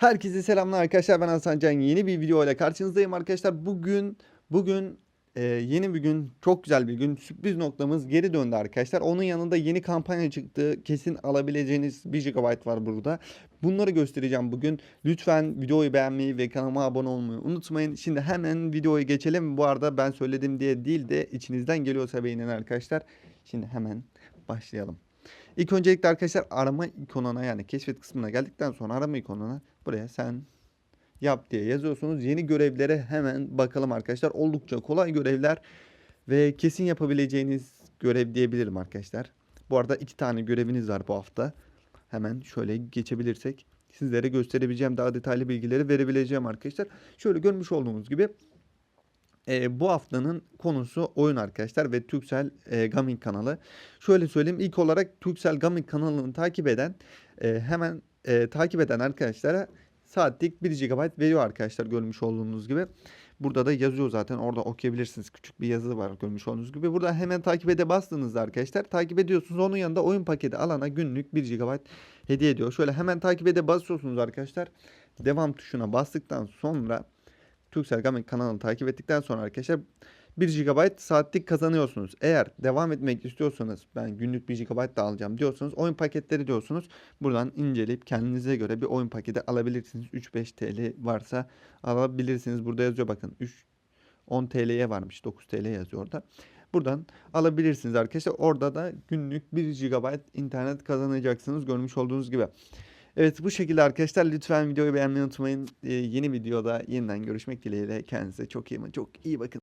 Herkese selamlar arkadaşlar. Ben Hasan Can. Yeni bir video ile karşınızdayım arkadaşlar. Bugün bugün e, yeni bir gün. Çok güzel bir gün. Sürpriz noktamız geri döndü arkadaşlar. Onun yanında yeni kampanya çıktı. Kesin alabileceğiniz 1 GB var burada. Bunları göstereceğim bugün. Lütfen videoyu beğenmeyi ve kanalıma abone olmayı unutmayın. Şimdi hemen videoya geçelim. Bu arada ben söyledim diye değil de içinizden geliyorsa beğenin arkadaşlar. Şimdi hemen başlayalım. İlk öncelikle arkadaşlar arama ikonuna yani keşfet kısmına geldikten sonra arama ikonuna buraya sen yap diye yazıyorsunuz. Yeni görevlere hemen bakalım arkadaşlar. Oldukça kolay görevler ve kesin yapabileceğiniz görev diyebilirim arkadaşlar. Bu arada iki tane göreviniz var bu hafta. Hemen şöyle geçebilirsek sizlere gösterebileceğim daha detaylı bilgileri verebileceğim arkadaşlar. Şöyle görmüş olduğunuz gibi e, bu haftanın konusu oyun arkadaşlar ve Turkcell e, Gaming kanalı. Şöyle söyleyeyim ilk olarak Turkcell Gaming kanalını takip eden e, hemen e, takip eden arkadaşlara saatlik 1 GB veriyor arkadaşlar görmüş olduğunuz gibi. Burada da yazıyor zaten orada okuyabilirsiniz. Küçük bir yazı var görmüş olduğunuz gibi. Burada hemen takip ede bastığınızda arkadaşlar takip ediyorsunuz. Onun yanında oyun paketi alana günlük 1 GB hediye ediyor. Şöyle hemen takip ede basıyorsunuz arkadaşlar. Devam tuşuna bastıktan sonra Turkcell Gaming kanalını takip ettikten sonra arkadaşlar 1 GB saatlik kazanıyorsunuz. Eğer devam etmek istiyorsanız ben günlük 1 GB da alacağım diyorsanız oyun paketleri diyorsunuz. Buradan inceleyip kendinize göre bir oyun paketi alabilirsiniz. 3-5 TL varsa alabilirsiniz. Burada yazıyor bakın 3 10 TL'ye varmış 9 TL yazıyor orada. Buradan alabilirsiniz arkadaşlar. Orada da günlük 1 GB internet kazanacaksınız görmüş olduğunuz gibi. Evet bu şekilde arkadaşlar lütfen videoyu beğenmeyi unutmayın. Ee, yeni videoda yeniden görüşmek dileğiyle kendinize çok iyi, çok iyi bakın.